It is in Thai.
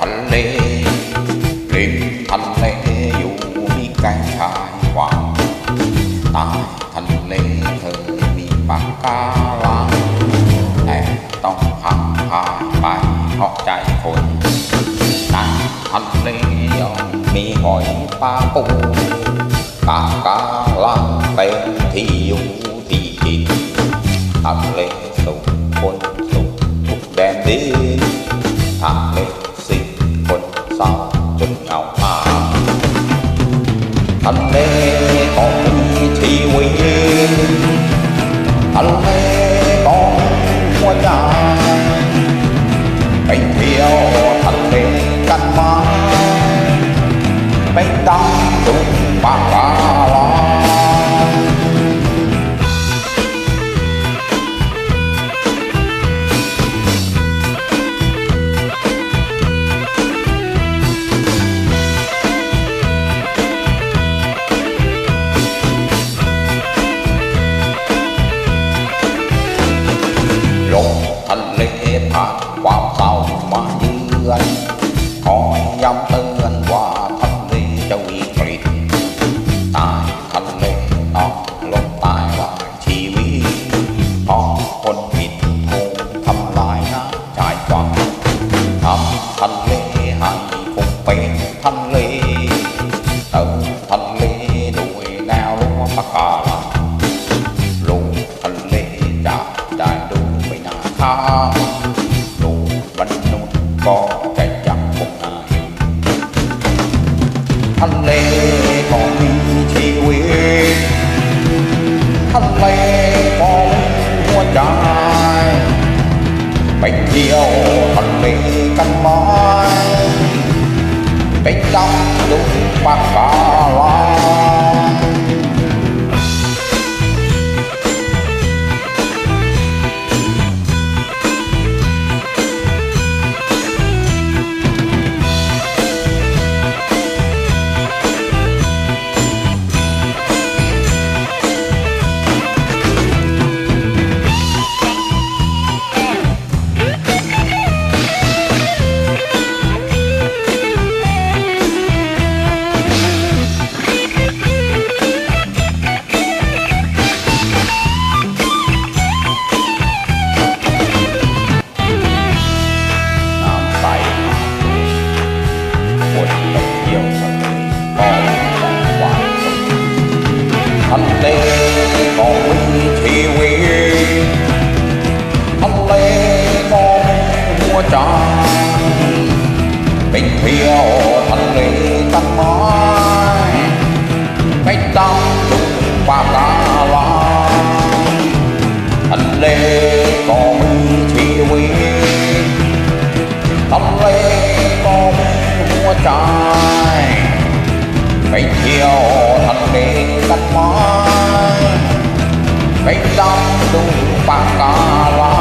ทะเลริมทะเลอยู่มีไก่ชายว่างใต้ทะเลเธอมีปากกาลังแต่ต้องหัางหายไปเพราะใจคนในทะเลยังมีหอยปลาปูปากกาลังเป็นที่อยู่ที่กินทะเล ทะเลของมีชีวิตทะเล ก้ามาเยือนคอยย้ำเตือนว่าทะเลจะวิกฤตตายทะเลต้องลงตายว่าชีวิตเพราะคนผิดคงทำลายน้ำใจความทำทะเลให้คงเป็นทะเลเติมทะเลด้วยแนวรั้วปะการังลงทะเลจะได้ดูไม่น่าค้า ทะเลของหัวใจไปเที่ยวทะเลกันไหมไปดำดูปะการัง bình mình thiêu thành lý tắt mỏi cách tâm trùng qua ta lo thành lê có mưu chỉ huy tâm lê có mua trái. Mình thiêu thành lý tắt mỏi cách tâm trùng qua ta lo